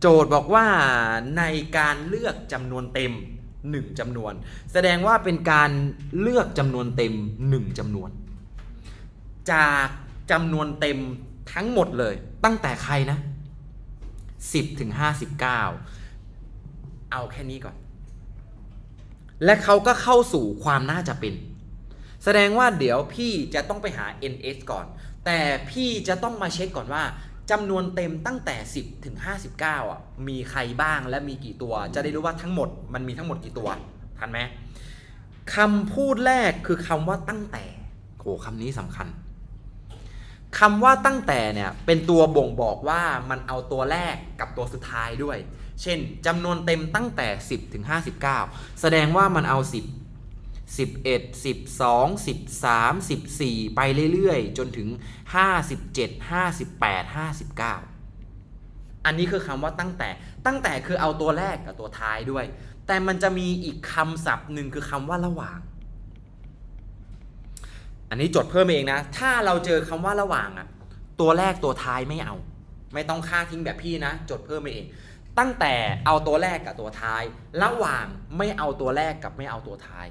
โจทย์บอกว่าในการเลือกจำนวนเต็ม 1จำนวน แสดงว่าเป็นการเลือกจำนวนเต็ม 1จำนวน จากจำนวนเต็มทั้งหมดเลย ตั้งแต่ใครนะ 10ถึง59 เอาแค่นี้ก่อน และเขาก็เข้าสู่ความน่าจะเป็น แสดงว่าเดี๋ยวพี่จะต้องไปหา NS ก่อน แต่พี่จะต้องมาเช็คก่อนว่า จำนวนเต็มตั้งแต่ 10 ถึง 59อะมีใครบ้างและมีกี่ตัว จะได้รู้ว่าทั้งหมดมันมีทั้งหมดกี่ตัว ทันไหมคำพูดแรกคือคำว่าตั้งแต่โหคำนี้สำคัญคำว่าตั้งแต่เนี่ยเป็นตัวบ่งบอกว่ามันเอาตัวแรกกับตัวสุดท้ายด้วย เช่นจำนวนเต็มตั้งแต่ 10 ถึง 59 แสดงว่ามันเอา 10 11 12 13 14 ไปเรื่อยๆ จนถึง 57 58 59 อันนี้คือคำว่าตั้งแต่ ตั้งแต่คือเอาตัวแรกกับตัวท้ายด้วย แต่มันจะมีอีกคำศัพท์หนึ่งคือคำว่าระหว่าง อันนี้จดเพิ่มเองนะ ถ้าเราเจอคำว่าระหว่างอะตัวแรกตัวท้ายไม่เอา ไม่ต้องค่าทิ้งแบบพี่นะ จดเพิ่มเอง ตั้งแต่เอาตัวแรกกับตัวท้าย ระหว่างไม่เอาตัวแรกกับไม่เอาตัวท้าย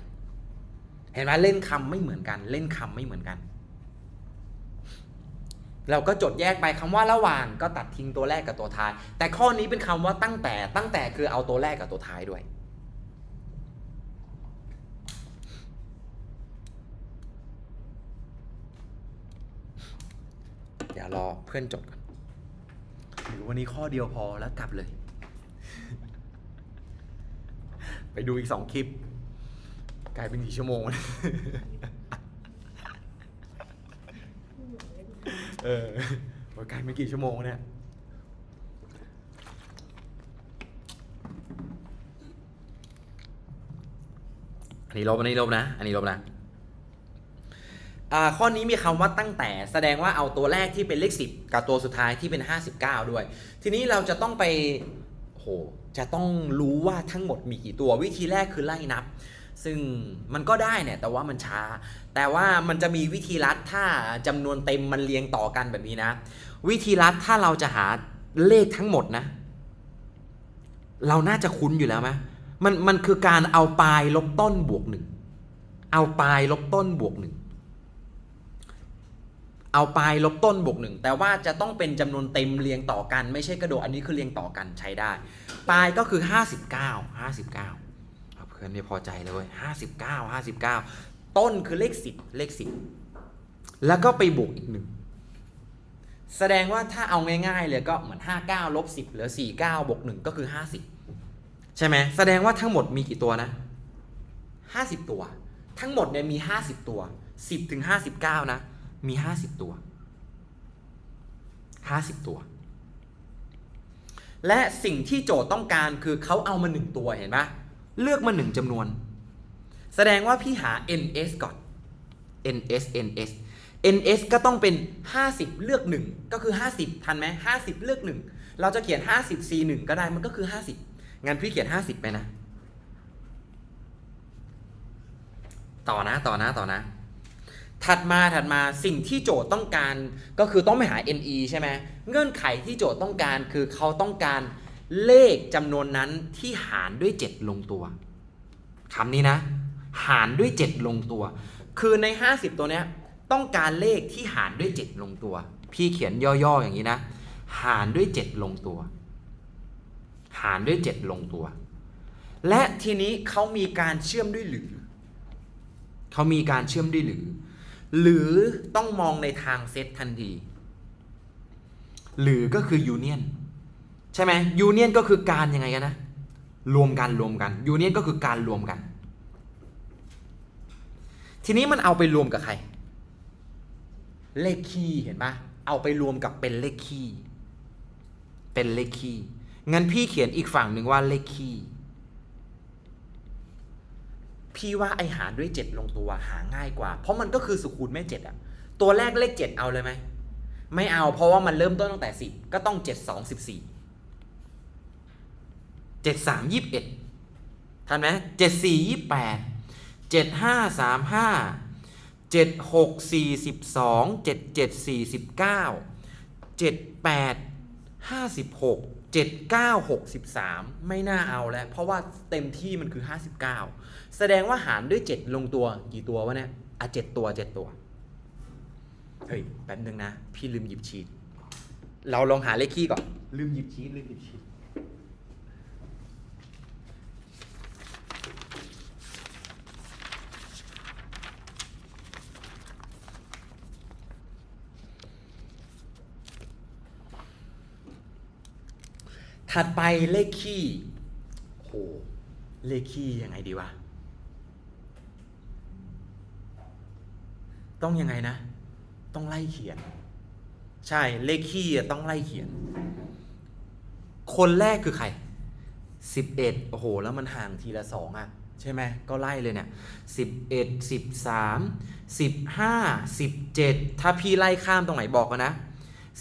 เห็นไหมเล่นคำไม่เหมือนกัน เล่นคำไม่เหมือนกัน เราก็จดแยกไปคำว่าระหว่างก็ตัดทิ้งตัวแรกกับตัวท้าย แต่ข้อนี้เป็นคำว่าตั้งแต่ตั้งแต่คือเอาตัวแรกกับตัวท้ายด้วย เดี๋ยวรอเพื่อนจดก่อนหรือวันนี้ข้อเดียวพอแล้วกลับเลย ไปดูอีกสองคลิป กลายเป็นกี่ชั่วโมง เออว่ากลายเป็นกี่ชั่วโมงเนี่ย อันนี้ลบอันนี้ลบนะ อันนี้ลบนะ อ่า ข้อนี้มีคำว่าตั้งแต่ แสดงว่าเอาตัวแรกที่เป็นเลข 10 กับตัวสุดท้ายที่เป็น 59 ด้วย ทีนี้เราจะต้องไปโห จะต้องรู้ว่าทั้งหมดมีกี่ตัว วิธีแรกคือไล่นับ ซึ่งมันก็ได้เนี่ยแต่ว่ามันช้า แต่ว่ามันจะมีวิธีลัดถ้าจำนวนเต็มมันเรียงต่อกันแบบนี้นะ วิธีลัดถ้าเราจะหาเลขทั้งหมดนะ เราน่าจะคุ้นอยู่แล้วไหมมันมันคือการเอาปลายลบต้นบวกหนึ่งเอาปลายลบต้นบวกหนึ่งเอาปลายลบต้นบวกหนึ่งแต่ว่าจะต้องเป็นจำนวนเต็มเรียงต่อกัน ไม่ใช่กระโดดอันนี้คือเรียงต่อกันใช้ได้ ปลายก็คือ 59 59เอาเพื่อนไม่พอใจเลยเว้ย59 59ต้นคือเลข10เลข10แล้วก็ไปบวกอีกหนึ่งแสดงว่าถ้าเอาง่ายๆเลยก็เหมือน 59ลบ10เหลือ 49บวก1ก็คือ 50 ใช่ไหมแสดงว่าทั้งหมดมีกี่ตัวนะ 50 ตัว ทั้งหมดเนี่ยมี 50 ตัว 10ถึง59 นะ มี 50 ตัว 50 ตัว และสิ่งที่โจทย์ต้องการคือเขาเอามา 1 ตัวเห็นปะ เลือกมา1จำนวน แสดงว่าพี่หา ns ก่อน ns ns ns ก็ต้องเป็น 50 เลือก 1 ก็คือ 50 ทันไหม50 เลือก 1 เราจะเขียน 50 c 1ก็ได้มันก็คือ 50 งั้นพี่เขียน 50 ไปนะ ต่อนะต่อนะต่อนะ ถัดมาถัดมาสิ่งที่โจทย์ต้องการก็คือต้องไปหา ne ใช่ไหมเงื่อนไขที่โจทย์ต้องการคือเขาต้องการ เลขจำนวนนั้นที่หารด้วย 7 ลงตัวคำนี้นะ หารด้วย 7 ลงตัว คือใน 50 ตัวเนี้ยต้องการเลขที่หารด้วย 7 ลงตัว พี่เขียนย่อๆอย่างนี้นะ หารด้วย 7 ลงตัว หารด้วย 7 ลงตัว และทีนี้เขามีการเชื่อมด้วยหรือเขามีการเชื่อมด้วยหรือ หรือต้องมองในทางเซตทันที หรือก็คือยูเนียน ใช่ไหมยูเนียนก็คือการยังไงกันนะ รวมกันรวมกันยูเนียนก็คือการรวมกัน ทีนี้มันเอาไปรวมกับใคร เลขคี่เห็นปะเอาไปรวมกับเป็นเลขคี่เป็นเลขคี่งั้นพี่เขียนอีกฝั่งหนึ่งว่าเลขคี่พี่ว่าไอหารด้วย 7 ลงตัวหาง่ายกว่า เพราะมันก็คือสุคูณแม่7อะตัวแรกเลข 7 เอาเลยไหมไม่เอาเพราะว่ามันเริ่มต้นตั้งแต่ 10 ก็ต้อง 7 2 14 7 3 21ทันไหม7 4 28 7 5 3 5 7 6 42 7 7 49 7 8 56 7 9 6 3ไม่น่าเอาแล้ว เพราะว่าเต็มที่มันคือ59แสดงว่าหารด้วย7ลงตัวกี่ตัววะเนี่ยอะ7ตัว7ตัว เฮ้ย แป๊บนึงนะ พี่ลืมหยิบชีตเราลองหาเลขคี่ก่อน ลืมหยิบชีตลืมหยิบชีต ถัดไปเลขคี่โหเลขคี่ยังไงดีวะ ต้องยังไงนะ ต้องไล่เขียน ใช่เลขคี่ต้องไล่เขียน คนแรกคือใครสิบเอ็ดโอ้โห แล้วมันห่างทีละสองอะใช่ไหมก็ไล่เลยเนี่ยสิบเอ็ดสิบสามสิบห้าสิบเจ็ดถ้าพี่ไล่ข้ามตรงไหนบอกกันนะ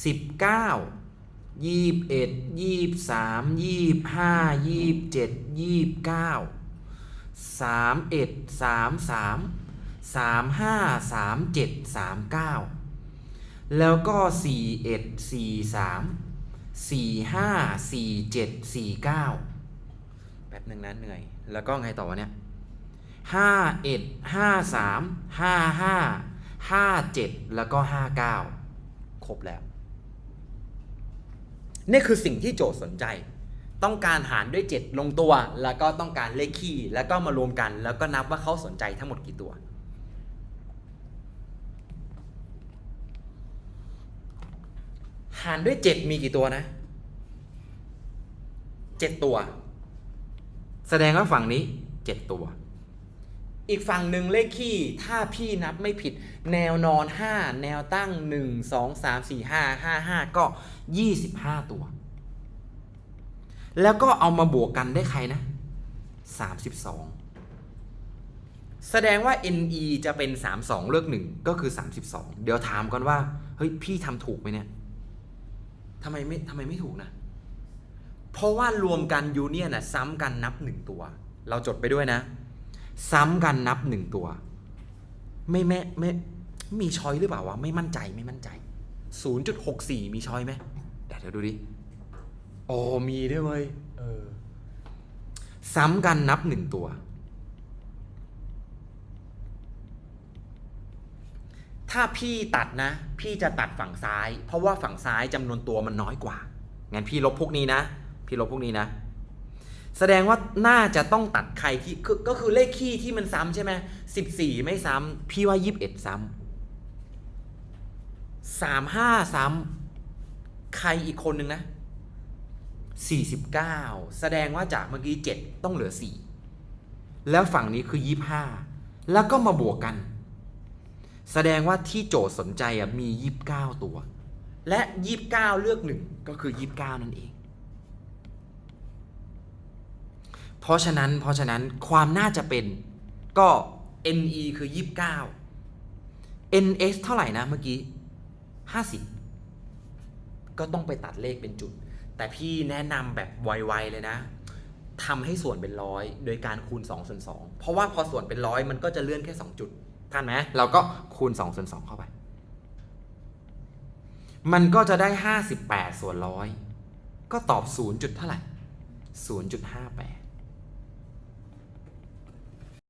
สิบเก้า ยี่สิบเอ็ดยี่สิบสามยี่สิบห้ายี่สิบเจ็ดยี่สิบเก้าสามเอ็ดสามสามสามห้าสามเจ็ดสามเก้าแล้วก็4 1 4 3 4 5 4 7 4 9แป๊บหนึ่งนะเหนื่อย แล้วก็ไงต่อวะเนี่ย5 1 5 3 5 5 5 7แล้วก็5 9ครบแล้ว นี่คือสิ่งที่โจทย์สนใจ ต้องการหารด้วย 7 ลงตัว แล้วก็ต้องการเลขคี่ แล้วก็มารวมกัน แล้วก็นับว่าเขาสนใจทั้งหมดกี่ตัว หารด้วยเจ็ดมีกี่ตัวนะเจ็ดตัว แสดงว่าฝั่งนี้เจ็ดตัว อีกฝั่งหนึ่งเลขคี่ถ้าพี่นับไม่ผิด แนวนอนห้าแนวตั้งหนึ่งสองสามสี่ห้าห้าห้าก็ยี่สิบห้าตัว แล้วก็เอามาบวกกันได้ใครนะสามสิบสองแสดงว่า NE จะเป็น 32 เลือก 1 ก็คือ 32 เดี๋ยวถามก่อนว่า เฮ้ย พี่ทำถูกไหมเนี่ยทำไมไม่ทำไมไม่ถูกนะ เพราะว่ารวมกันยูเนียนนะซ้ำกันนับหนึ่งตัว เราจดไปด้วยนะ ซ้ำกันนับหนึ่งตัว ไม่แม่ไม่มีช้อยหรือเปล่าวะไม่มั่นใจไม่มั่นใจ 0.64 มีช้อยไหมเดี๋ยวเดี๋ยวดูดิโอ้มีด้วยเว้ยเออซ้ำกันนับหนึ่งตัว ถ้าพี่ตัดนะ พี่จะตัดฝั่งซ้าย เพราะว่าฝั่งซ้ายจำนวนตัวมันน้อยกว่างั้นพี่ลบพวกนี้นะ พี่ลบพวกนี้นะ แสดงว่าน่าจะต้องตัดใครที่ก็คือเลขคี่ที่มันซ้ำใช่ไหมสิบสี่ไม่ซ้ำพี่ว่ายี่สิบเอ็ดซ้ำสามห้าซ้ำใครอีกคนนึงนะสี่สิบเก้าแสดงว่าจากเมื่อกี้เจ็ดต้องเหลือสี่แล้วฝั่งนี้คือยี่ห้าแล้วก็มาบวกกัน แสดงว่าที่โจทย์สนใจอะมี29ตัว และ29เลือกหนึ่งก็คือ29นั่นเอง เพราะฉะนั้นเพราะฉะนั้นความน่าจะเป็นก็ NE คือ 29 NS เท่าไหร่นะเมื่อกี้ 50 ก็ต้องไปตัดเลขเป็นจุด แต่พี่แนะนำแบบไวๆเลยนะทำให้ส่วนเป็นร้อยโดยการคูณ2ส่วน2เพราะว่าพอส่วนเป็นร้อยมันก็จะเลื่อนแค่ 2 จุดทันไหมเราก็คูณ2ส่วน2เข้าไป มันก็จะได้ 58 ส่วนร้อยก็ตอบ 0 จุดเท่าไหร่ 0.58